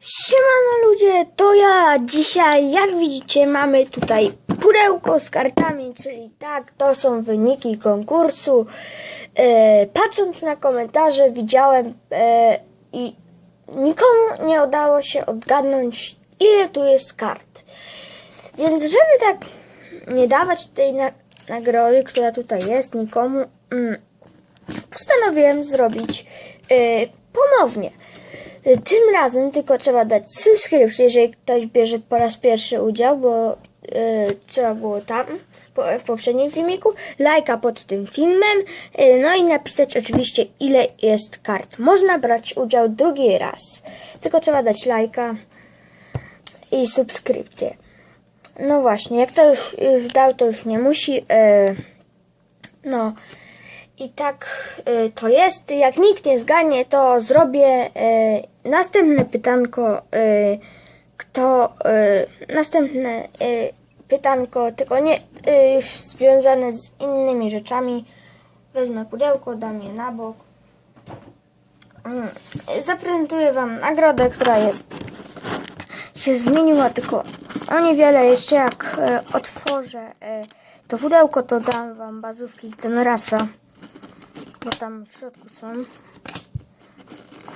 Siemano ludzie, to ja. Dzisiaj, jak widzicie, mamy tutaj pudełko z kartami, czyli tak, to są wyniki konkursu. E, patrząc na komentarze, widziałem e, i nikomu nie udało się odgadnąć, ile tu jest kart. Więc, żeby tak nie dawać tej na nagrody, która tutaj jest, nikomu, mm, postanowiłem zrobić e, ponownie. E, Tym razem tylko trzeba dać subskrypcję, jeżeli ktoś bierze po raz pierwszy udział, bo e, trzeba było tam po, w poprzednim filmiku, lajka pod tym filmem, e, no i napisać oczywiście ile jest kart. Można brać udział drugi raz, tylko trzeba dać lajka i subskrypcję. No właśnie, jak to już, już dał, to już nie musi. E, no i tak y, to jest. Jak nikt nie zgadnie, to zrobię y, następne pytanko. Y, kto. Y, następne y, pytanko, tylko nie y, już związane z innymi rzeczami. Wezmę pudełko, dam je na bok. Mm, Zaprezentuję Wam nagrodę, która jest się zmieniła tylko o niewiele. Jeszcze jak e, otworzę e, to pudełko, to dam Wam bazówki z Denorasa, bo tam w środku są.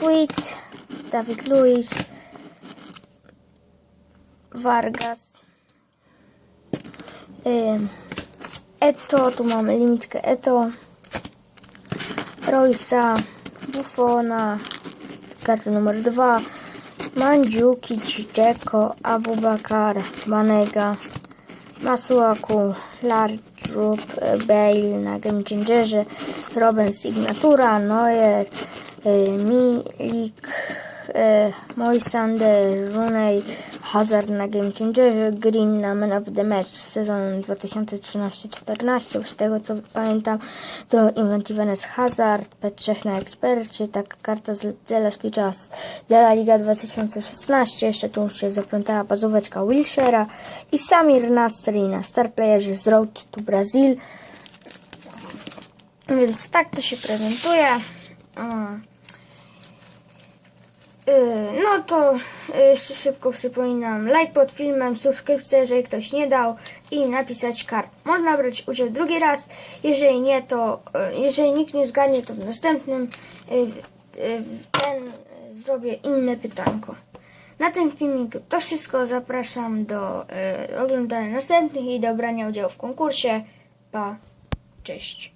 Quid, David Luiz, Vargas, Eto, tu mamy limitkę Eto, Roysa, Buffona, karta numer 2, Mandzuki, Dzeko, Abubakar, Banega, Masuaku, Lardrup, Bale na Game Changerze, Robin Signatura, Neuer, y, Milik, y, Moisander, Rooney, Hazard na Game Changerze, Green na Man of the Match z sezonu 2013-14. Z tego co pamiętam, to Inventivenes Hazard, P3 na ekspercie, taka karta z Dela Liga 2016. Jeszcze tu się zaplątała bazóweczka Wilshera i Samir Nasri na Star Playerze z Road to Brazil. Więc tak to się prezentuje. Mm. Yy, No to yy, jeszcze szybko przypominam, like pod filmem, subskrypcja, jeżeli ktoś nie dał i napisać kart. Można brać udział drugi raz, jeżeli nie, to yy, jeżeli nikt nie zgadnie, to w następnym ten zrobię inne pytanko. Na tym filmiku to wszystko, zapraszam do oglądania następnych i do brania udziału w konkursie. Pa, cześć.